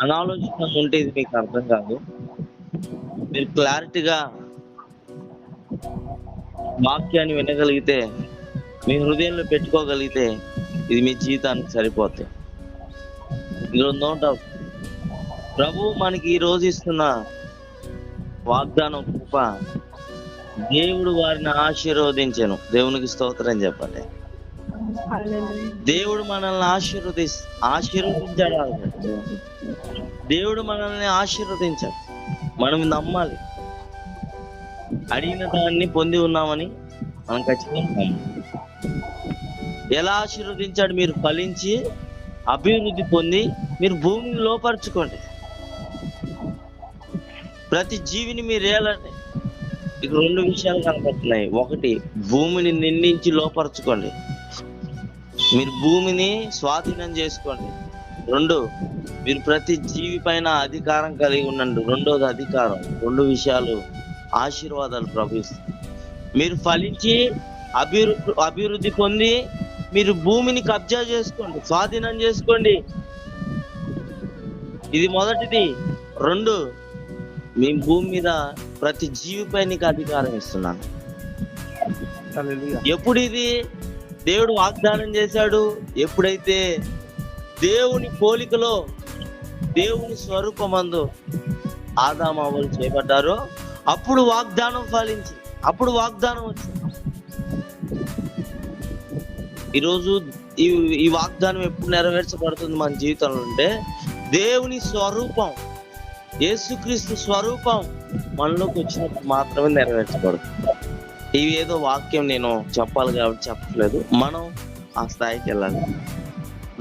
అనాలోచన ఉంటే ఇది మీకు అర్థం కాదు. మీరు క్లారిటీగా వాక్యాన్ని వినగలిగితే మీ హృదయంలో పెట్టుకోగలిగితే ఇది మీ జీవితానికి సరిపోతుంది. ఇందులో నో డౌట్ ప్రభు మనకి ఈ రోజు ఇస్తున్న వాగ్దానం కృప దేవుడు వారిని ఆశీర్వదించను. దేవునికి స్తోత్రం చెప్పండి. దేవుడు మనల్ని ఆశీర్వది ఆశీర్వదించాడు? దేవుడు మనల్ని ఆశీర్వదించాడు. మనం నమ్మాలి. అడిగిన దాన్ని పొంది ఉన్నామని మనం ఖచ్చితంగా ఎలా ఆశీర్వదించాడు మీరు? ఫలించి అభివృద్ధి పొంది మీరు భూమిని లోపరుచుకోండి. ప్రతి జీవిని మీరు ఏలండి ఇక రెండు విషయాలు కనపడుతున్నాయి. ఒకటి భూమిని నిండించి లోపరుచుకోండి. మీరు భూమిని స్వాధీనం చేసుకోండి. రెండు మీరు ప్రతి జీవి పైన అధికారం కలిగి ఉండండి. రెండోది అధికారం. రెండు విషయాలు ఆశీర్వాదాలు ప్రవహిస్తాయి. మీరు ఫలించి అభివృద్ధి అభివృద్ధి పొంది మీరు భూమిని కబ్జా చేసుకోండి. స్వాధీనం చేసుకోండి. ఇది మొదటిది. రెండు మీ భూమి మీద ప్రతి జీవిపై నీకు అధికారం ఇస్తున్నాను. ఎప్పుడు ఇది? దేవుడు వాగ్దానం చేశాడు. ఎప్పుడైతే దేవుని పోలికలో దేవుని స్వరూపమందు ఆదామావులు చేపట్టారో అప్పుడు వాగ్దానం ఫలించి అప్పుడు వాగ్దానం వచ్చింది. ఈరోజు ఈ ఈ వాగ్దానం ఎప్పుడు నెరవేర్చబడుతుంది మన జీవితంలో అంటే దేవుని స్వరూపం యేసుక్రీస్తు స్వరూపం మనలోకి వచ్చినప్పుడు మాత్రమే నెరవేర్చబడుతుంది. ఇవి ఏదో వాక్యం నేను చెప్పాలి కాబట్టి చెప్పట్లేదు. మనం ఆ స్థాయికి వెళ్ళాలి.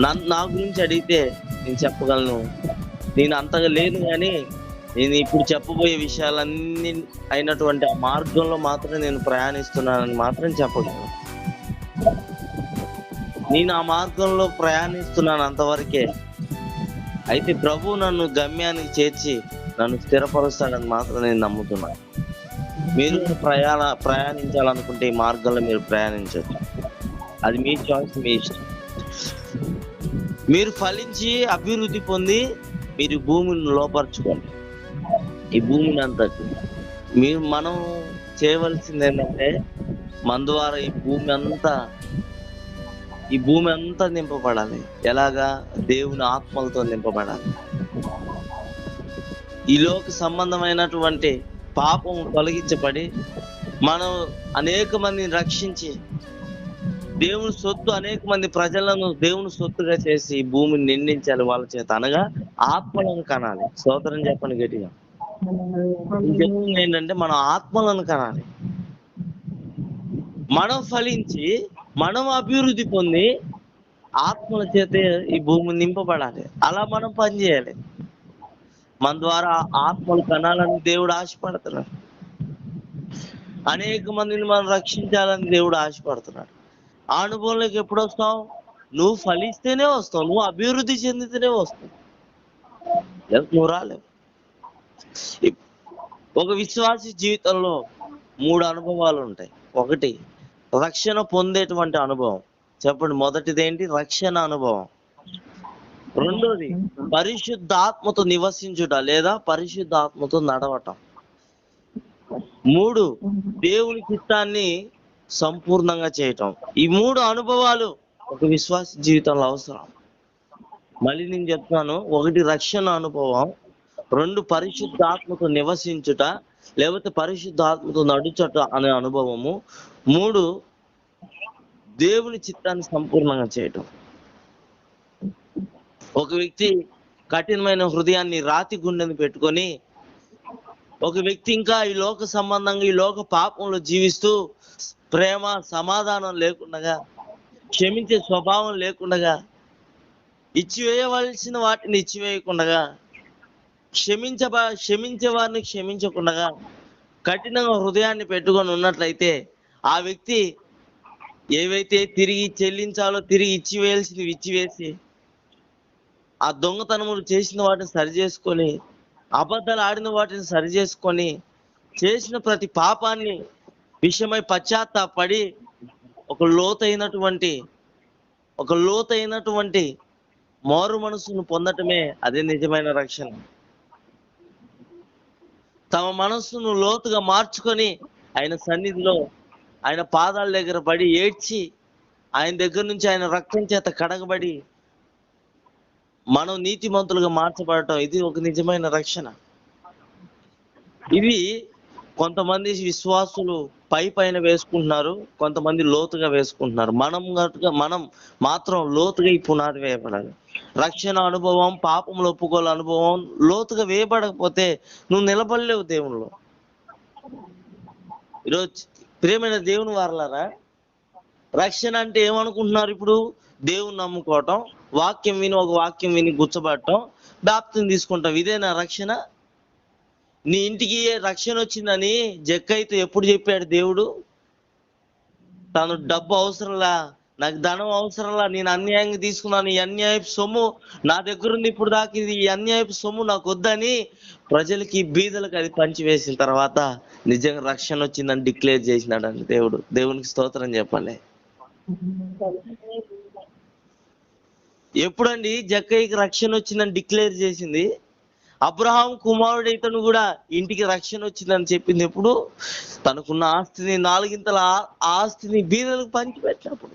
నన్ను నా గురించి అడిగితే నేను చెప్పగలను. నేను అంతగా లేను కానీ నేను ఇప్పుడు చెప్పబోయే విషయాలన్నీ అయినటువంటి ఆ మార్గంలో మాత్రం నేను ప్రయాణిస్తున్నానని మాత్రం చెప్పగలను. నేను ఆ మార్గంలో ప్రయాణిస్తున్నాను అంతవరకే. అయితే ప్రభు నన్ను గమ్యానికి చేర్చి నన్ను స్థిరపరుస్తాడని మాత్రం నేను నమ్ముతున్నాను. మీరు ప్రయాణ ప్రయాణించాలనుకుంటే ఈ మార్గంలో మీరు ప్రయాణించవచ్చు అది మీ చాయిస్ మీ ఇష్టం. మీరు ఫలించి అభివృద్ధి పొంది మీరు భూమిని లోపరచుకోండి. ఈ భూమిని అంతటి మీరు మనం చేయవలసింది ఏంటంటే మన ద్వారా ఈ భూమి అంతా ఈ భూమి అంతా నింపబడాలి. ఎలాగా? దేవుని ఆత్మలతో నింపబడాలి. ఈ లోక సంబంధమైనటువంటి పాపం తొలగించబడి మనం అనేక మందిని రక్షించి దేవుని సొత్తు అనేక మంది ప్రజలను దేవుని సొత్తుగా చేసి భూమిని నిందించాలి వాళ్ళ చేత అనగా ఆత్మలను కనాలి. సోదరం చెప్పండి గట్టిగా. ఏంటంటే మనం ఆత్మలను కనాలి. మనం ఫలించి మనం అభివృద్ధి పొంది ఆత్మల చేత ఈ భూమి నింపబడాలి. అలా మనం పనిచేయాలి. మన ద్వారా ఆత్మలు కనాలని దేవుడు ఆశపడుతున్నాడు. అనేక మందిని మనం రక్షించాలని దేవుడు ఆశపడుతున్నాడు. ఆ అనుభవంలోకి ఎప్పుడు వస్తావు? నువ్వు ఫలిస్తేనే వస్తావు. నువ్వు అభివృద్ధి చెందితేనే వస్తావు. నువ్వు రాలేవు. ఒక విశ్వాసి జీవితంలో మూడు అనుభవాలు ఉంటాయి. ఒకటి రక్షణ పొందేటువంటి అనుభవం. చెప్పండి మొదటిది ఏంటి? రక్షణ అనుభవం. రెండోది పరిశుద్ధాత్మతో నివసించుట లేదా పరిశుద్ధాత్మతో నడవటం. మూడు దేవుని చిత్తాన్ని సంపూర్ణంగా చేయటం. ఈ మూడు అనుభవాలు ఒక విశ్వాస జీవితంలో అవసరం. మళ్ళీ నేను చెప్తాను ఒకటి రక్షణ అనుభవం రెండు పరిశుద్ధాత్మతో నివసించుట లేకపోతే పరిశుద్ధాత్మతో నడుచట అనే అనుభవము. మూడు దేవుని చిత్తాన్ని సంపూర్ణంగా చేయటం. ఒక వ్యక్తి కఠినమైన హృదయాన్ని రాతి గుండెని పెట్టుకొని ఒక వ్యక్తి ఇంకా ఈ లోక సంబంధంగా ఈ లోక పాపంలో జీవిస్తూ ప్రేమ సమాధానం లేకుండా క్షమించే స్వభావం లేకుండా ఇచ్చివేయవలసిన వాటిని ఇచ్చివేయకుండా క్షమించ క్షమించే వారిని క్షమించకుండా కఠినంగా హృదయాన్ని పెట్టుకొని ఉన్నట్లయితే ఆ వ్యక్తి ఏవైతే తిరిగి చెల్లించాలో తిరిగి ఇచ్చివేయాల్సినవి ఇచ్చివేసి ఆ దొంగతనములు చేసిన వాటిని సరి చేసుకొని అబద్ధాలు ఆడిన వాటిని సరి చేసుకొని చేసిన ప్రతి పాపాన్ని విషయమై పశ్చాత్తాపడి ఒక లోతైనటువంటి ఒక లోతైనటువంటి మారు మనసును పొందటమే అదే నిజమైన రక్షణ. తమ మనస్సును లోతుగా మార్చుకొని ఆయన సన్నిధిలో ఆయన పాదాల దగ్గర పడి ఏడ్చి ఆయన దగ్గర నుంచి ఆయన రక్తం చేత కడగబడి మనం నీతిమంతులుగా మార్చబడటం ఇది ఒక నిజమైన రక్షణ. ఇవి కొంతమంది విశ్వాసులు పై పైన వేసుకుంటున్నారు కొంతమంది లోతుగా వేసుకుంటున్నారు. మనం గట్టుగా మనం మాత్రం లోతుగా ఈ పునాది వేయబడాలి. రక్షణ అనుభవం పాపములు ఒప్పుకోల అనుభవం లోతుగా వేయబడకపోతే నువ్వు నిలబడలేవు దేవునిలో. ఈరోజు ప్రేమైన దేవుని వారలారా రక్షణ అంటే ఏమనుకుంటున్నారు ఇప్పుడు? దేవుని నమ్ముకోవటం వాక్యం విని ఒక వాక్యం విని గుచ్చబడటం బాప్తిని తీసుకుంటాం. ఇదేనా రక్షణ? నీ ఇంటికి రక్షణ వచ్చిందని జక్కైతే ఎప్పుడు చెప్పాడు దేవుడు? తను డబ్బు అవసరంలా నాకు ధనం అవసరంలా నేను అన్యాయంగా తీసుకున్నాను. ఈ అన్యాయపు సొమ్ము నా దగ్గర ఉంది ఇప్పుడు దాకా ఇది ఈ అన్యాయపు సొమ్ము నాకు వద్దని ప్రజలకి బీదలకు అది పంచివేసిన తర్వాత నిజంగా రక్షణ వచ్చిందని డిక్లేర్ చేసినాడండి దేవుడు. దేవునికి స్తోత్రం చెప్పాలి. ఎప్పుడండి జక్కయ్యకి రక్షణ వచ్చిందని డిక్లేర్ చేసింది? అబ్రహాం కుమారుడు ఇతను కూడా ఇంటికి రక్షణ వచ్చిందని చెప్పింది ఎప్పుడు? తనకున్న ఆస్తిని నాలుగింతల ఆస్తిని బీదలకు పంచిపెట్టినప్పుడు.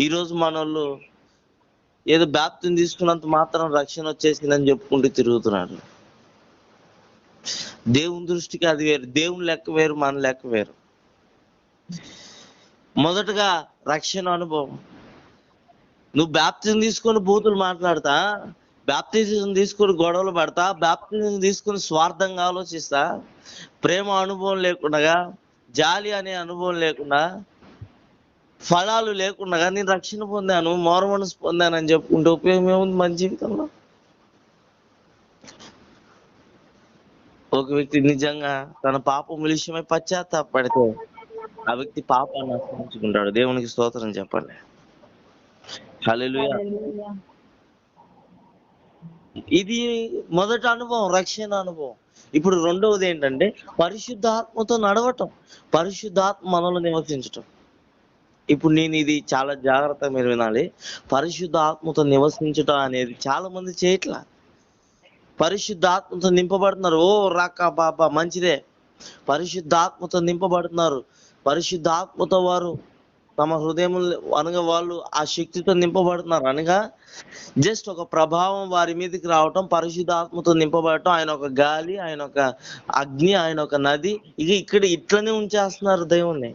ఈరోజు మనోళ్ళు ఏదో బ్యాప్తిని తీసుకున్నంత మాత్రం రక్షణ వచ్చేసిందని చెప్పుకుంటూ తిరుగుతున్నాడు. దేవుని దృష్టికి అది వేరు. దేవుని లెక్క వేరు మన లెక్క వేరు. మొదటగా రక్షణ అనుభవం. నువ్వు బ్యాప్తిజం తీసుకొని బూతులు మాట్లాడతా బ్యాప్తిజం తీసుకొని గొడవలు పడతా బ్యాప్తిజం తీసుకొని స్వార్థంగా ఆలోచిస్తా. ప్రేమ అనుభవం లేకుండా జాలి అనే అనుభవం లేకుండా ఫలాలు లేకుండా నేను రక్షణ పొందాను మోర మనసు పొందానని చెప్పుకుంటే ఉపయోగం ఏముంది మన జీవితంలో? ఒక వ్యక్తి నిజంగా తన పాపం విషయమై పశ్చాత్తాపడితే ఆ వ్యక్తి పాపాన్ని ఆశ్రయించుకుంటాడు దేవునికి స్తోత్రం చెప్పండి. ఇది మొదటి అనుభవం రక్షణ అనుభవం. ఇప్పుడు రెండవది ఏంటంటే పరిశుద్ధాత్మతో నడవటం. పరిశుద్ధాత్మ మనలో నివసించటం. ఇప్పుడు నేను ఇది చాలా జాగ్రత్తగా మీరు వినాలి. పరిశుద్ధాత్మతో నివసించటం అనేది చాలా మంది చేయట్లా పరిశుద్ధాత్మతో నింపబడుతున్నారు. ఓ రాక బాబా మంచిదే. పరిశుద్ధాత్మతో నింపబడుతున్నారు. పరిశుద్ధాత్మతో వారు తమ హృదయం అనగా వాళ్ళు ఆ శక్తితో నింపబడుతున్నారు. అనగా జస్ట్ ఒక ప్రభావం వారి మీదకి రావటం పరిశుద్ధాత్మతో నింపబడటం ఆయన ఒక గాలి ఆయన ఒక అగ్ని ఆయన ఒక నది ఇక ఇక్కడ ఇట్లనే ఉంచేస్తున్నారు దేవుణ్ణి.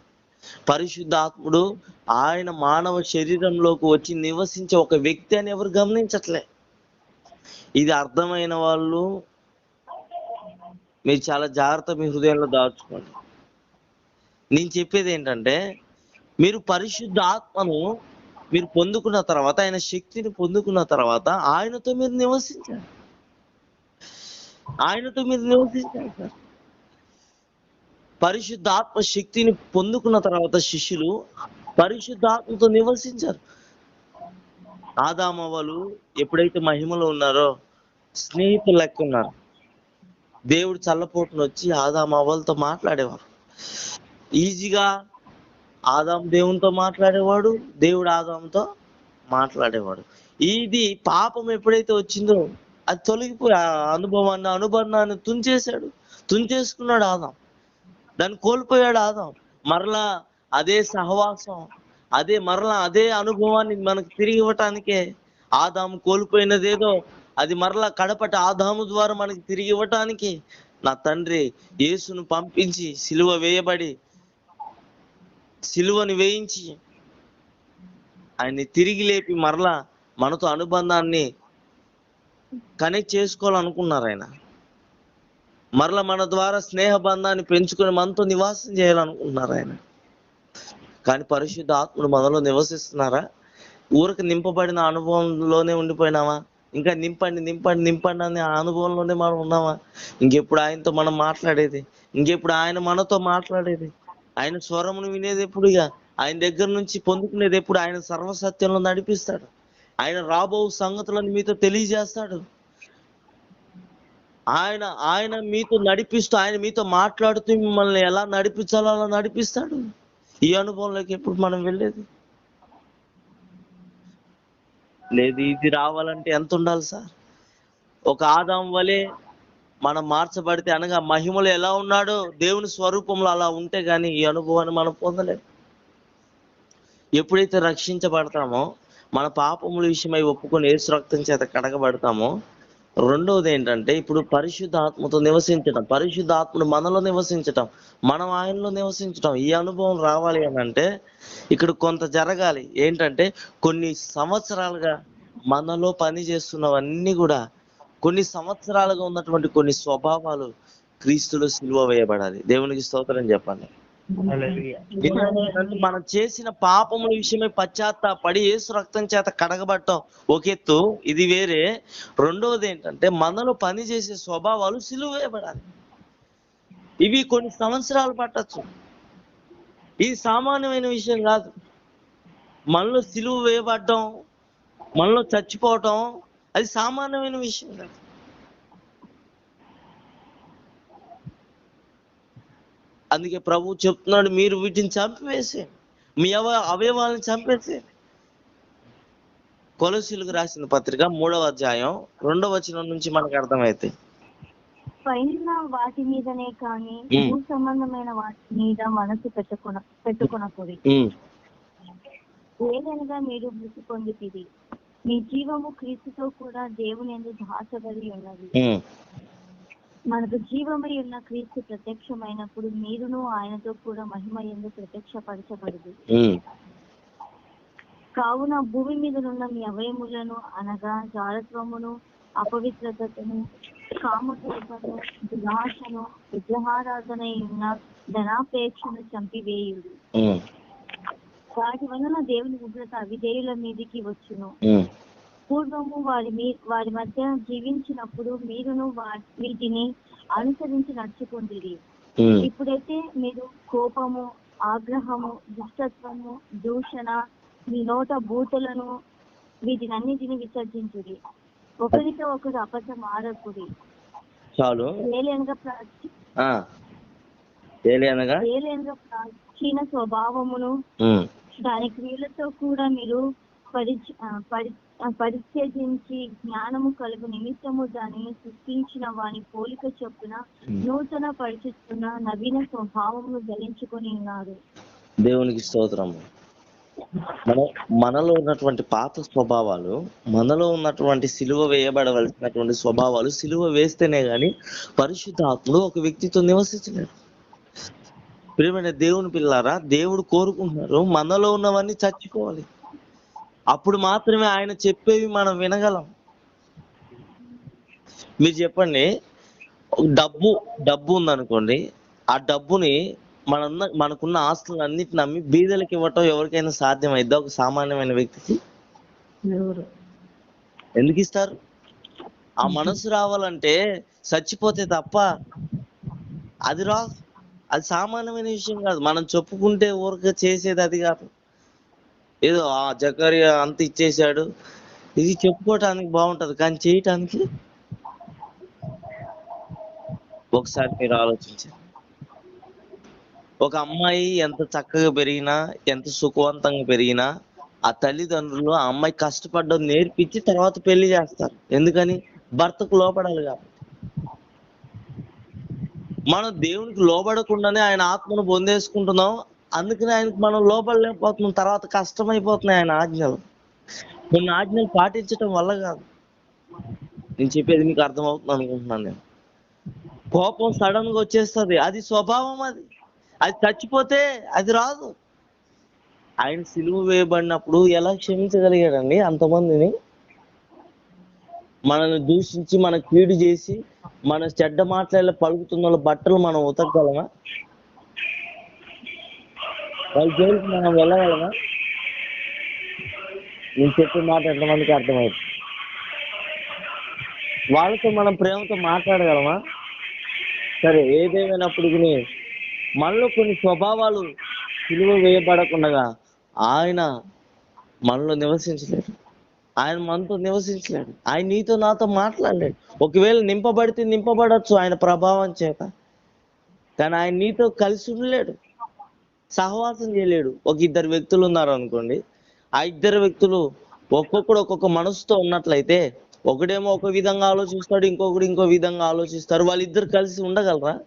పరిశుద్ధాత్ముడు ఆయన మానవ శరీరంలోకి వచ్చి నివసించే ఒక వ్యక్తి అని ఎవరు గమనించట్లే. ఇది అర్థమైన వాళ్ళు మీరు చాలా జాగ్రత్త మీ హృదయంలో దాచుకోండి. నేను చెప్పేది ఏంటంటే మీరు పరిశుద్ధ ఆత్మను మీరు పొందుకున్న తర్వాత ఆయన శక్తిని పొందుకున్న తర్వాత ఆయనతో మీరు నివసించాలి. ఆయనతో మీరు నివసించాలి సార్. పరిశుద్ధాత్మ శక్తిని పొందుకున్న తర్వాత శిష్యులు పరిశుద్ధాత్మతో నివసించారు. ఆదామవ్వలు ఎప్పుడైతే మహిమలో ఉన్నారో స్నేహితులు లెక్క ఉన్నారు. దేవుడు చల్లపోటును వచ్చి ఆదామవ్వలతో మాట్లాడేవారు. ఈజీగా ఆదాం దేవునితో మాట్లాడేవాడు దేవుడు ఆదాంతో మాట్లాడేవాడు. ఇది పాపం ఎప్పుడైతే వచ్చిందో అది తొలగిపోయి ఆ అనుభవాన్ని అనుబంధాన్ని తుంచేశాడు. తుంచేసుకున్నాడు ఆదాం. దాన్ని కోల్పోయాడు ఆదాం. మరలా అదే సహవాసం అదే మరలా అదే అనుభవాన్ని మనకు తిరిగి ఇవ్వటానికే ఆదాము కోల్పోయినదేదో అది మరలా కడపటి ఆదాము ద్వారా మనకి తిరిగి ఇవ్వటానికి నా తండ్రి యేసును పంపించి సిలువ వేయబడి సిలువని వేయించి ఆయన్ని తిరిగి లేపి మరలా మనతో అనుబంధాన్ని కనెక్ట్ చేసుకోవాలనుకున్నారు ఆయన. మరలా మన ద్వారా స్నేహ బంధాన్ని పెంచుకొని మనతో నివాసం చేయాలనుకుంటున్నారు ఆయన. కానీ పరిశుద్ధ ఆత్ముడు మనలో నివసిస్తున్నారా? ఊరికి నింపబడిన అనుభవంలోనే ఉండిపోయినామా ఇంకా నింపండి నింపండి నింపండి అనే ఆ అనుభవంలోనే మనం ఉన్నామా ఇంకెప్పుడు ఆయనతో మనం మాట్లాడేది? ఇంకెప్పుడు ఆయన మనతో మాట్లాడేది? ఆయన స్వరమును వినేది ఎప్పుడు ఇక? ఆయన దగ్గర నుంచి పొందుకునేది ఎప్పుడు? ఆయన సర్వసత్యంలో నడిపిస్తాడు. ఆయన రాబో సంగతులను మీతో తెలియజేస్తాడు. ఆయన ఆయన మీతో నడిపిస్తూ ఆయన మీతో మాట్లాడుతూ మిమ్మల్ని ఎలా నడిపించాలో అలా నడిపిస్తాడు. ఈ అనుభవంలోకి ఎప్పుడు మనం వెళ్ళేది? లేదు ఇది రావాలంటే ఎంత ఉండాలి సార్? ఒక ఆదాం వలె మనం మార్చబడితే అనగా మహిమలో ఎలా ఉన్నాడో దేవుని స్వరూపంలో అలా ఉంటే కానీ ఈ అనుభవాన్ని మనం పొందలేము. ఎప్పుడైతే రక్షించబడతామో మన పాపముల విషయమై ఒప్పుకొని ఏసు రక్తం చేత కడగబడతామో రెండవది ఏంటంటే ఇప్పుడు పరిశుద్ధాత్మతో నివసించటం పరిశుద్ధ మనలో నివసించటం మనం ఆయనలో నివసించటం ఈ అనుభవం రావాలి అని అంటే ఇక్కడ కొంత జరగాలి. ఏంటంటే కొన్ని సంవత్సరాలుగా మనలో పని చేస్తున్నవన్నీ కూడా కొన్ని సంవత్సరాలుగా ఉన్నటువంటి కొన్ని స్వభావాలు క్రీస్తులో సిలువ వేయబడాలి. దేవునికి స్తోత్రం ఎందుకంటే మనం చేసిన పాపముల విషయమై పశ్చాత్తాపడి యేసు రక్తం చేత కడగబట్టం ఒక ఎత్తు ఇది వేరే. రెండవది ఏంటంటే మనలో పని చేసే స్వభావాలు సిలువ వేయబడాలి. ఇవి కొన్ని సంవత్సరాలు పట్టచ్చు. ఇది సామాన్యమైన విషయం కాదు. మనలో సిలువ వేయబడటం మనలో చచ్చిపోవటం అది సామాన్యమైన విషయం కాదు. అందుకే ప్రభు చెప్తున్నాడు మీరు వీటిని చంపివేసే మీ అవ అవయవాలను చంపేసే కొలసీలకు రాసిన పత్రిక మూడవ అధ్యాయం రెండవ వచనం నుంచి మనకు అర్థమైతే. పైన వాటి మీదనే కానీ. భూ సంబంధమైన వాటి మీద మనసు పెట్టుకున పెట్టుకునకూడదు. ఉమ్, ఏదనగా మీరు మృతి పొందితిరి. మీ జీవము క్రీస్తుతో కూడా దేవుని ఎందు దాచబడి ఉన్నది. మనకు జీవమై ఉన్న క్రీస్తు ప్రత్యక్షమైనప్పుడు మీరును ఆయనతో కూడా మహిమ ఎందు ప్రత్యక్షపరచబడదు కావున భూమి మీద ఉన్న మీ అవయములను అనగా జారత్వమును అపవిత్రతను కామకల్పను దురాశను విగ్రహారాధన ఉన్న ధనాపేక్షను చంపివేయుడు వాటి వలన దేవుని ఉగ్రత అవిధేయుల మీదికి వచ్చును. పూర్వము వారి మీ వారి మధ్య జీవించినప్పుడు మీరును వీటిని అనుసరించి నడుచుకుంటుంది ఇప్పుడైతే మీరు కోపము ఆగ్రహము దుష్టత్వము దూషణ మీ నోట బూతులను వీటినన్నిటిని విసర్జించుడి. ఒకరితో ఒకరు అబద్ధం ఆడకుడి. చాలు. ప్రాచీన స్వభావమును దాని క్రియలతో కూడా మీరు పరిచ జ్ఞానము కలుగు నిమిత్తము దానిని సృష్టించిన వాని పోలిక చొప్పున. నూతన పరిచిస్తున్న నవీన స్వభావమును ధరించుకొని ఉన్నారు. దేవునికి స్తోత్రము. మన మనలో ఉన్నటువంటి పాత స్వభావాలు మనలో ఉన్నటువంటి సిలువ వేయబడవలసినటువంటి స్వభావాలు సిలువ వేస్తేనే గాని పరిశుద్ధ ఆత్ముడు ఒక వ్యక్తితో నివసించలేడు. ప్రియమైన దేవుని పిల్లారా దేవుడు కోరుకుంటున్నారు. మనలో ఉన్నవన్నీ చచ్చిపోవాలి. అప్పుడు మాత్రమే ఆయన చెప్పేవి మనం వినగలం. మీరు చెప్పండి డబ్బు డబ్బు ఉందనుకోండి ఆ డబ్బుని మన మనకున్న ఆస్తులను అన్నిటిని అమ్మి బీదలకు ఇవ్వటం ఎవరికైనా సాధ్యమైద్దా? ఒక సామాన్యమైన వ్యక్తికి? ఎందుకు ఇస్తారు? ఆ మనసు రావాలంటే చచ్చిపోతే తప్ప అది రా అది సామాన్యమైన విషయం కాదు. మనం చెప్పుకుంటే ఊరిక చేసేది అది కాదు. ఏదో ఆ జకరియా అంత ఇచ్చేసాడు ఇది చెప్పుకోవటానికి బాగుంటది. కానీ చేయటానికి ఒకసారి మీరు ఆలోచించండి. ఒక అమ్మాయి ఎంత చక్కగా పెరిగినా ఎంత సుఖవంతంగా పెరిగినా ఆ తల్లిదండ్రులు ఆ అమ్మాయి కష్టపడ్డం నేర్పించి తర్వాత పెళ్ళి చేస్తారు. ఎందుకని? భర్తకు లోపడాలి కాబట్టి. మనం దేవునికి లోబడకుండానే ఆయన ఆత్మను పొందేసుకుంటున్నాం. అందుకనే ఆయనకు మనం లోపడలేకపోతున్నాం తర్వాత కష్టమైపోతున్నాయి ఆయన ఆజ్ఞలు. కొన్ని ఆజ్ఞలు పాటించటం వల్ల కాదు. నేను చెప్పేది మీకు అర్థమవుతుంది అనుకుంటున్నాను నేను. కోపం సడన్గా వచ్చేస్తుంది. అది స్వభావం అది. అది చచ్చిపోతే అది రాదు. ఆయన సిలువ వేయబడినప్పుడు ఎలా క్షమించగలిగాడండి అంతమందిని? మనల్ని దూషించి మన కీడు చేసి మన చెడ్డ మాట్లాడే పలుకుతున్న వాళ్ళ బట్టలు మనం ఉతకగలమా? వాళ్ళ జైలుకి మనం వెళ్ళగలమా? నేను చెప్పిన మాట ఎంతమందికి అర్థమైంది? వాళ్ళతో మనం ప్రేమతో మాట్లాడగలమా? సరే ఏదేమైనప్పటికీ మనలో కొన్ని స్వభావాలు విలువ వేయబడకుండా ఆయన మనలో నివసించలేదు. ఆయన మనతో నివసించలేడు. ఆయన నీతో నాతో మాట్లాడలేడు. ఒకవేళ నింపబడితే నింపబడచ్చు ఆయన ప్రభావం చేత. కానీ ఆయన నీతో కలిసి ఉండలేడు. సహవాసం చేయలేడు. ఒక ఇద్దరు వ్యక్తులు ఉన్నారు అనుకోండి. ఆ ఇద్దరు వ్యక్తులు ఒక్కొక్కడు ఒక్కొక్క మనసుతో ఉన్నట్లయితే ఒకడేమో ఒక విధంగా ఆలోచిస్తాడు ఇంకొకడు ఇంకో విధంగా ఆలోచిస్తారు. వాళ్ళిద్దరు కలిసి ఉండగలరా?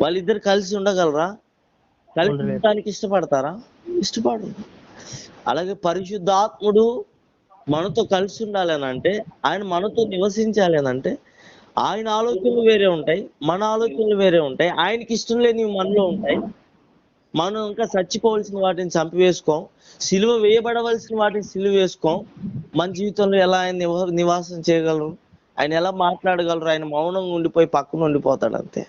వాళ్ళిద్దరు కలిసి ఉండగలరా? కలిసి ఉండలేరు. ఉండటానికి ఇష్టపడతారా? ఇష్టపడరు. అలాగే పరిశుద్ధాత్ముడు మనతో కలిసి ఉండాలి అని అంటే ఆయన మనతో నివసించాలి అని అంటే ఆయన ఆలోచనలు వేరే ఉంటాయి మన ఆలోచనలు వేరే ఉంటాయి ఆయనకి ఇష్టం లేనివి మనలో ఉంటాయి. మనం ఇంకా చచ్చిపోవలసిన వాటిని చంపివేసుకోం సిలువ వేయబడవలసిన వాటిని సిలువ వేసుకోం మన జీవితంలో ఎలా ఆయన నివాసం చేయగలరు? ఆయన ఎలా మాట్లాడగలరు? ఆయన మౌనంగా ఉండిపోయి పక్కన ఉండిపోతాడు అంతే.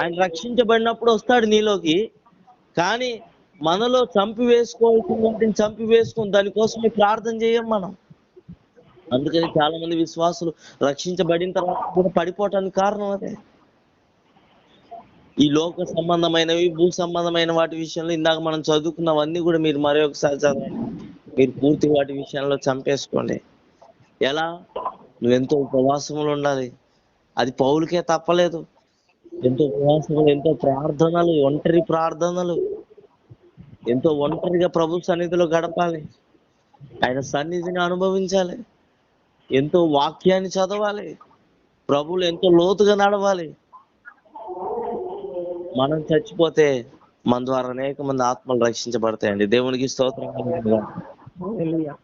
ఆయన రక్షించబడినప్పుడు వస్తాడు నీలోకి కానీ మనలో చంపి వేసుకోవాల్సిన వాటిని చంపి వేసుకుని దానికోసమే ప్రార్థన చేయం మనం. అందుకని చాలా మంది విశ్వాసులు రక్షించబడిన తర్వాత కూడా పడిపోవటానికి కారణం అదే. ఈ లోక సంబంధమైనవి భూ సంబంధమైన వాటి విషయంలో ఇందాక మనం చదువుకున్నవన్నీ కూడా మీరు మరొకసారి చదవండి. మీరు పూర్తి వాటి విషయంలో చంపేసుకోండి. ఎలా? నువ్వెంతో ఉపవాసములు ఉండాలి. అది పౌలకే తప్పలేదు. ఎంతో ఉపవాసములు ఎంతో ప్రార్థనలు ఒంటరి ప్రార్థనలు. ఎంతో ఒంటరిగా ప్రభు సన్నిధిలో గడపాలి. ఆయన సన్నిధిని అనుభవించాలి. ఎంతో వాక్యాన్ని చదవాలి. ప్రభువులు ఎంతో లోతుగా నడవాలి. మనం చచ్చిపోతే మన ద్వారా అనేక మంది ఆత్మలు రక్షించబడతాయండి. దేవునికి స్తోత్రం.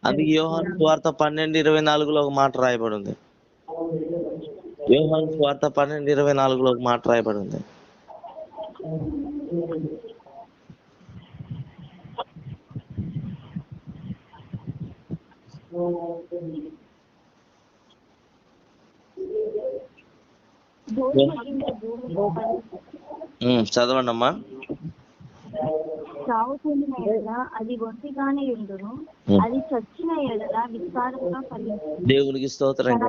అందుకే యోహాను వార్త పన్నెండు ఇరవై నాలుగులో ఒక మాట రాయబడి ఉంది యోహాను వార్త పన్నెండు ఇరవై నాలుగులో ఒక మాట రాయబడి ఉంది భోజన కింద భూమి ఉమ్, చదవండి అమ్మా చావు పొందిన ఎడల అది ఒంటిగానే ఉండును. అది చచ్చిన ఎడల విస్తారంగా ఫలించును. దేవునికి స్తోత్రం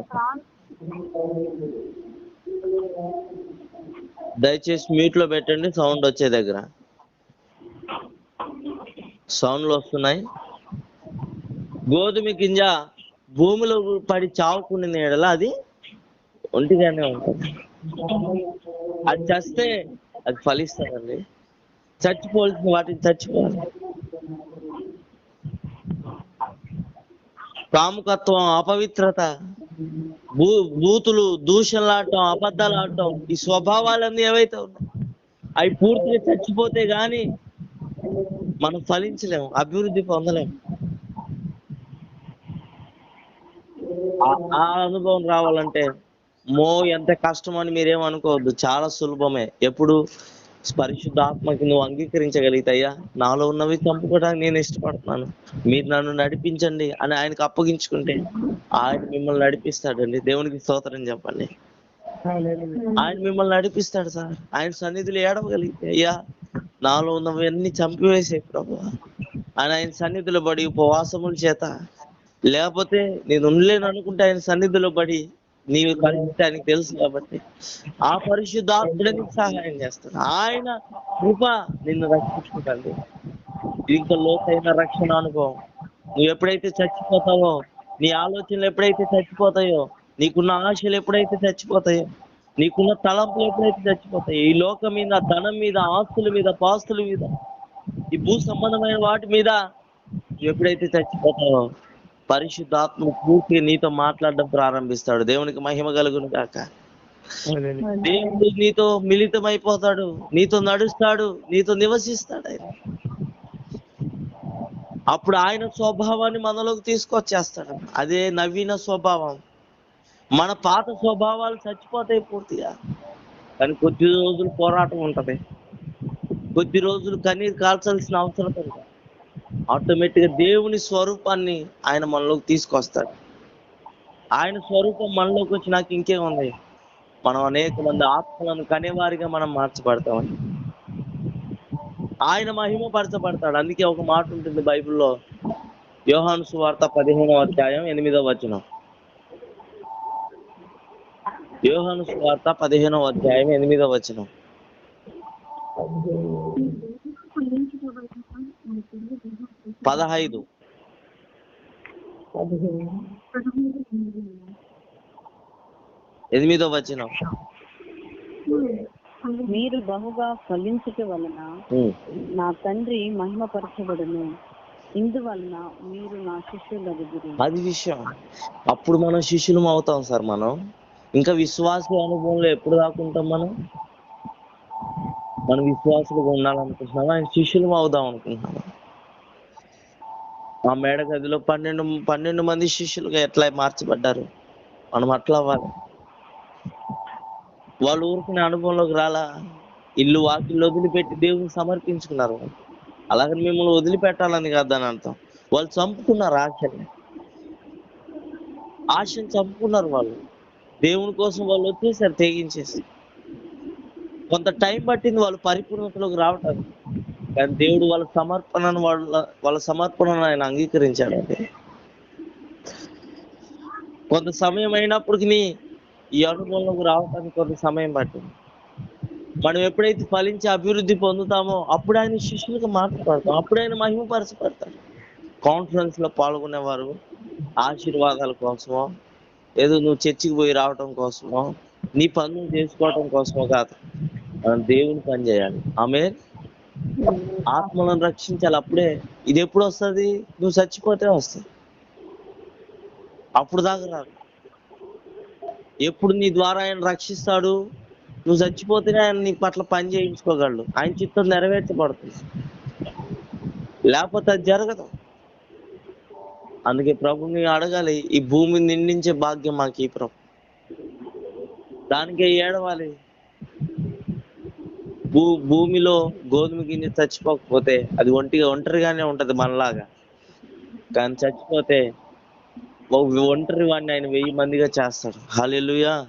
దయచేసి మ్యూట్లో పెట్టండి సౌండ్ వచ్చే దగ్గర. సౌండ్లు వస్తున్నాయి. గోధుమ గింజ భూమిలో పడి చావుకునే ఎడల అది ఒంటిగానే ఉంటుంది. అది చస్తే అది ఫలిస్తుందండి. చచ్చిపోవాల్సిన వాటిని చచ్చిపోవాలి. ప్రాముఖత్వం అపవిత్రత భూ బూతులు దూషణలాడటం అబద్ధాలు ఆడటం ఈ స్వభావాలన్నీ ఏవైతే ఉన్నాయి అవి పూర్తిగా చచ్చిపోతే గాని మనం ఫలించలేము అభివృద్ధి పొందలేము. ఆ- అనుభవం రావాలంటే మో ఎంత కష్టం అని మీరేం అనుకోవద్దు. చాలా సులభమే. ఎప్పుడు పరిశుద్ధాత్మకి నువ్వు అంగీకరించగలిగితే అయ్యా నాలో ఉన్నవి చంపుకోవడానికి నేను ఇష్టపడుతున్నాను. మీరు నన్ను నడిపించండి అని ఆయనకు అప్పగించుకుంటే ఆయన మిమ్మల్ని నడిపిస్తాడండి. దేవునికి స్తోత్రం చెప్పండి. ఆయన మిమ్మల్ని నడిపిస్తాడు సార్. ఆయన సన్నిధిలో ఏడవగలిగితే అయ్యా నాలో ఉన్నవన్నీ చంపివేసే ప్రభు అని ఆయన సన్నిధిలో పడి ఉపవాసముల చేత లేకపోతే నేను ఉండలేను అనుకుంటే ఆయన సన్నిధిలో పడి నీవు కలిగితే ఆయనకు తెలుసు కాబట్టి ఆ పరిశుద్ధాత్ముడే నీకు సహాయం చేస్తాడు. ఆయన కృప నిన్ను రక్షించుకుంటుంది ఇంకా లోతైన రక్షణ అనుభవం. నువ్వు ఎప్పుడైతే చచ్చిపోతావో నీ ఆలోచనలు ఎప్పుడైతే చచ్చిపోతాయో నీకున్న ఆశలు ఎప్పుడైతే చచ్చిపోతాయో నీకున్న తలంపులు ఎప్పుడైతే చచ్చిపోతాయో ఈ లోకం మీద ధనం మీద ఆస్తుల మీద పాస్తుల మీద ఈ భూ సంబంధమైన వాటి మీద ఎప్పుడైతే చచ్చిపోతావో పరిశుద్ధాత్మ పూర్తిగా నీతో మాట్లాడడం ప్రారంభిస్తాడు. దేవునికి మహిమ కలుగును కాక. దేవుడు నీతో మిళితమైపోతాడు. నీతో నడుస్తాడు. నీతో నివసిస్తాడు ఆయన. అప్పుడు ఆయన స్వభావాన్ని మనలోకి తీసుకొచ్చేస్తాడు. అదే నవీన స్వభావం. మన పాత స్వభావాలు చచ్చిపోతాయి పూర్తిగా. కానీ కొద్ది రోజులు పోరాటం ఉంటది. కొద్ది రోజులు కన్నీరు కాల్చాల్సిన అవసరం ఉంది ఆటోమేటిక్గా దేవుని స్వరూపాన్ని ఆయన మనలోకి తీసుకొస్తాడు. ఆయన స్వరూపం మనలోకి వచ్చి నాకు ఉంది? మనం అనేక మంది ఆత్మలను కనేవారిగా మనం మార్చబడతామని ఆయన మహిమపరచబడతాడు అందుకే ఒక మాట ఉంటుంది బైబిల్లో. యోహాను సువార్త పదిహేనవ అధ్యాయం ఎనిమిదవ వచనం. యోహాను సువార్త పదిహేనవ అధ్యాయం ఎనిమిదవ వచనం. పదహైదు. ఎనిమిదవ వచనం. మీరు బహుగా ఫలించుట వలన. నా తండ్రి మహిమపరచబడును. ఇందువలన మీరు నా శిష్యులగుదురు. అది విషయం. అప్పుడు మనం శిష్యులం అవుతాం సార్ మనం. ఇంకా విశ్వాస అనుభవంలో ఎప్పుడు దాకుంటాం మనం? మనం విశ్వాసులుగా ఉండాలనుకుంటున్నామా? ఆయన శిష్యులం అవుదాం అనుకుంటున్నామా? ఆ మేడ గదిలో పన్నెండు పన్నెండు మంది శిష్యులుగా ఎట్లా మార్చబడ్డారు? మనం అట్లా అవ్వాలి. వాళ్ళు ఊరుకునే అనుభవంలోకి రాలా? ఇల్లు వాకిళ్ళు వదిలిపెట్టి దేవుని సమర్పించుకున్నారు. అలాగని మిమ్మల్ని వదిలిపెట్టాలని కాదు దాని అర్థం. వాళ్ళు చంపుకున్నారు ఆశని. ఆశని చంపుకున్నారు వాళ్ళు. దేవుని కోసం వాళ్ళు వచ్చేసారు తెగించేసి. కొంత టైం పట్టింది వాళ్ళు పరిపూర్ణతలోకి రావటానికి. కానీ దేవుడు వాళ్ళ సమర్పణను వాళ్ళ వాళ్ళ సమర్పణను ఆయన అంగీకరించాడండి. కొంత సమయం అయినప్పటికీ ఈ అనుభవంలోకి రావడానికి కొంత సమయం పట్టింది. మనం ఎప్పుడైతే ఫలించి అభివృద్ధి పొందుతామో అప్పుడు ఆయన శిష్యులకు మాట్లాడతాం అప్పుడు ఆయన మహిమపరచబడతాడు. కాన్ఫరెన్స్లో పాల్గొనేవారు ఆశీర్వాదాల కోసమో ఏదో నువ్వు చర్చికి పోయి రావటం కోసమో నీ పనులు చేసుకోవటం కోసమో కాదు. మనం దేవుని పని చేయాలి. ఆమె ఆత్మలను రక్షించాలి. అప్పుడే ఇది ఎప్పుడు వస్తుంది? నువ్వు చచ్చిపోతే వస్తుంది. అప్పుడు దాకా రాదు. ఎప్పుడు నీ ద్వారా ఆయన రక్షిస్తాడు? నువ్వు చచ్చిపోతేనే ఆయన నీ పట్ల పని చేయించుకోగలడు. ఆయన చిత్తం నెరవేర్చబడుతుంది. లేకపోతే అది జరగదు. అందుకే ప్రభుని అడగాలి ఈ భూమిని నిండించే భాగ్యం మాకు ఈ ప్రభు. దానికే ఏడవాలి. భూ భూమిలో గోధుమ గింజ చచ్చిపోకపోతే అది ఒంటిగా ఒంటరిగానే ఉంటది మనలాగా. కానీ చచ్చిపోతే ఒంటరి వాడిని ఆయన వెయ్యి మందిగా చేస్తాడు. Hallelujah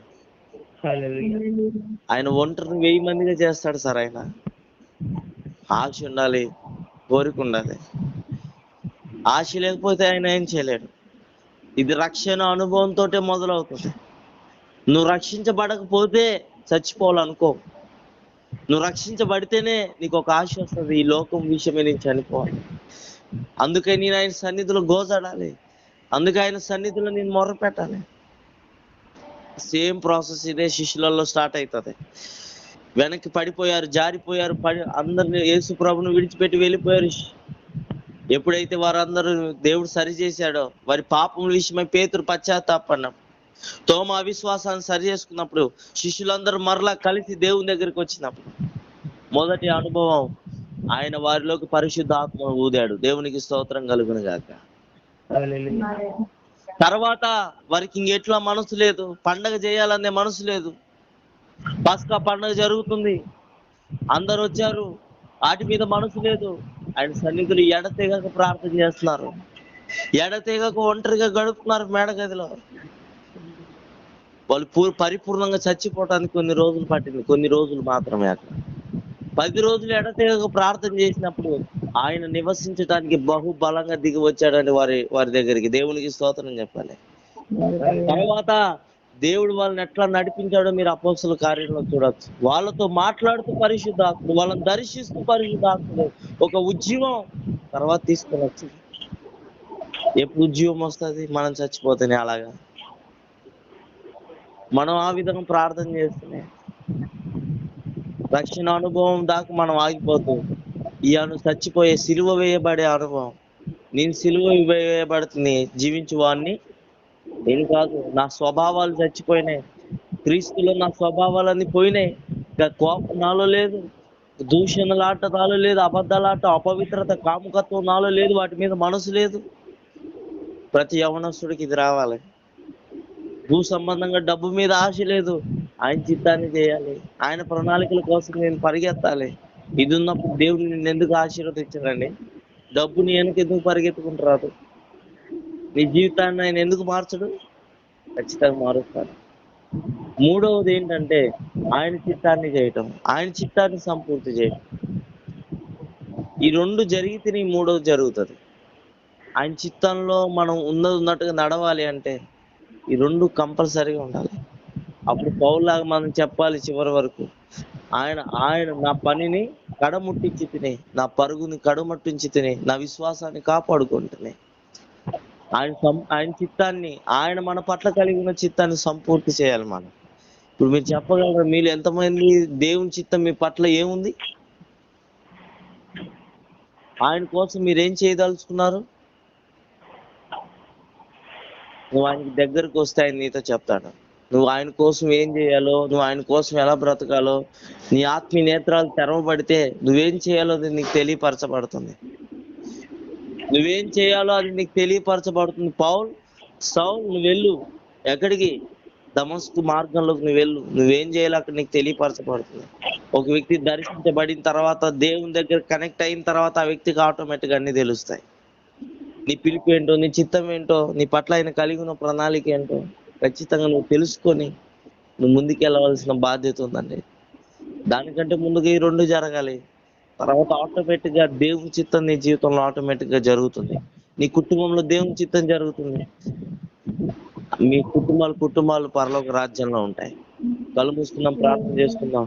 hallelujah. ఆయన ఒంటరిని వెయ్యి మందిగా చేస్తాడు సార్ ఆయన. ఆశ ఉండాలి కోరిక ఉండాలి. ఆశ లేకపోతే ఆయన ఏం చేయలేడు. ఇది రక్షణ అనుభవంతో మొదలవుతుంది. నువ్వు రక్షించబడకపోతే చచ్చిపోవాలనుకో. నువ్వు రక్షించబడితేనే నీకు ఒక ఆశ వస్తుంది ఈ లోకం విషయమే నేను చనిపోవాలి. అందుకే నేను ఆయన సన్నిధిలో గోజాడాలి. అందుకే ఆయన సన్నిధిలో నేను మొర్ర పెట్టాలి. సేమ్ ప్రాసెస్ ఇదే శిష్యులలో స్టార్ట్ అవుతుంది. వెనక్కి పడిపోయారు జారిపోయారు పడి అందరిని యేసు ప్రభును విడిచిపెట్టి వెళ్ళిపోయారు. ఎప్పుడైతే వారందరూ దేవుడు సరి చేశాడో వారి పాపం విషయమై పేతురు పశ్చాత్తాపడినప్పుడు తోమ అవిశ్వాసాన్ని సరి చేసుకున్నప్పుడు శిష్యులందరూ మరలా కలిసి దేవుని దగ్గరికి వచ్చినప్పుడు మొదటి అనుభవం ఆయన వారిలోకి పరిశుద్ధ ఆత్మ ఊదాడు. దేవునికి స్తోత్రం కలుగును గాక. తర్వాత వారికి ఇంకెట్లా మనసు లేదు? పండగ చేయాలనే మనసు లేదు. పస్కా పండగ జరుగుతుంది. అందరు వచ్చారు. వాటి మీద మనసు లేదు. ఆయన సన్నిధులు ఎడతెగక ప్రార్థన చేస్తున్నారు. ఎడతెగక ఒంటరిగా గడుపుతున్నారు మేడగదిలో. వాళ్ళు పూర్ పరిపూర్ణంగా చచ్చిపోవటానికి కొన్ని రోజులు పట్టింది. కొన్ని రోజులు మాత్రమే అక్కడ. పది రోజులు ఎడతెగక ప్రార్థన చేసినప్పుడు ఆయన నివసించడానికి బహు బలంగా దిగి వచ్చాడని వారి వారి దగ్గరికి దేవునికి స్తోత్రం చెప్పాలి. తర్వాత దేవుడు వాళ్ళని ఎట్లా నడిపించాడో మీరు అపోసల కార్యంలో చూడొచ్చు. వాళ్ళతో మాట్లాడుతూ పరిశుద్ధాత్ముడు వాళ్ళని దర్శిస్తూ పరిశుద్ధాత్ముడు ఒక ఉద్యమం తర్వాత తీసుకొని వచ్చింది ఎప్పుడు ఉద్యమం వస్తుంది? మనం చచ్చిపోతేనే అలాగా. మనం ఆ విధంగా ప్రార్థన చేస్తున్నాయి రక్షణ అనుభవం దాకా మనం ఆగిపోతూ. ఈ అను చచ్చిపోయే సిలువ వేయబడే అనుభవం. నేను సిలువ వేయబడుతుంది జీవించు వాడిని నేను కాదు నా స్వభావాలు చచ్చిపోయినాయి. క్రీస్తులో నా స్వభావాలన్నీ పోయినాయి. ఇంకా కోపం నాలో లేదు దూషణలాట నాలో లేదు అబద్ధాలాట అపవిత్రత కాముకత్వం నాలో లేదు వాటి మీద మనసు లేదు. ప్రతి యవనస్తుడికి ఇది రావాలి. భూ సంబంధంగా డబ్బు మీద ఆశ లేదు. ఆయన చిత్తాన్ని చేయాలి. ఆయన ప్రణాళికల కోసం నేను పరిగెత్తాలి. ఇది ఉన్నప్పుడు దేవుడు నేను ఎందుకు ఆశీర్వదించాడండి? డబ్బుని వెనక ఎందుకు పరిగెత్తుకుంటారు నీ జీవితాన్ని ఆయన ఎందుకు మార్చడు? ఖచ్చితంగా మారుస్తాడు. మూడవది ఏంటంటే ఆయన చిత్తాన్ని చేయటం. ఆయన చిత్తాన్ని సంపూర్తి చేయటం. ఈ రెండు జరిగితే నీ మూడవది జరుగుతుంది. ఆయన చిత్తంలో మనం ఉన్నది ఉన్నట్టుగా నడవాలి అంటే ఈ రెండు కంపల్సరీగా ఉండాలి. అప్పుడు పౌరులాగా మనం చెప్పాలి చివరి వరకు. ఆయన ఆయన నా పనిని కడముట్టించి తిని నా పరుగుని కడముట్టించి తిని నా విశ్వాసాన్ని కాపాడుకుంటున్నాయి ఆయన సం- ఆయన చిత్తాన్ని ఆయన మన పట్ల కలిగి ఉన్న చిత్తాన్ని సంపూర్తి చేయాలి మనం. ఇప్పుడు మీరు చెప్పగలరా మీరు ఎంతమంది దేవుని చిత్తం మీ పట్ల ఏముంది? ఆయన కోసం మీరేం చేయదలుచుకున్నారు? నువ్వు ఆయనకి దగ్గరకు వస్తే ఆయన నీతో చెప్తాడు. నువ్వు ఆయన కోసం ఏం చేయాలో నువ్వు ఆయన కోసం ఎలా బ్రతకాలో నీ ఆత్మీయ నేత్రాలు తెరవబడితే నువ్వేం చేయాలో అది నీకు తెలియపరచబడుతుంది. నువ్వేం చేయాలో అది నీకు తెలియపరచబడుతుంది. పౌల్ సౌల్ నువ్వు వెళ్ళు. ఎక్కడికి? దమస్కు మార్గంలోకి నువ్వు వెళ్ళు. నువ్వేం చేయాలో అక్కడ నీకు తెలియపరచబడుతుంది. ఒక వ్యక్తి దర్శించబడిన తర్వాత దేవుని దగ్గర కనెక్ట్ అయిన తర్వాత ఆ వ్యక్తికి ఆటోమేటిక్ అన్ని తెలుస్తాయి. నీ పిలుపు ఏంటో నీ చిత్తం ఏంటో నీ పట్ల ఆయన కలిగి ఉన్న ప్రణాళిక ఏంటో ఖచ్చితంగా నువ్వు తెలుసుకొని నువ్వు ముందుకు వెళ్ళవలసిన బాధ్యత ఉందండి. దానికంటే ముందుగా ఈ రెండు జరగాలి. తర్వాత ఆటోమేటిక్గా దేవుని చిత్తం నీ జీవితంలో ఆటోమేటిక్గా జరుగుతుంది. నీ కుటుంబంలో దేవుని చిత్తం జరుగుతుంది. మీ కుటుంబాలు కుటుంబాలు పరలోక రాజ్యంలో ఉంటాయి. కళ్ళు మూసుకుందాం ప్రార్థన చేసుకుందాం.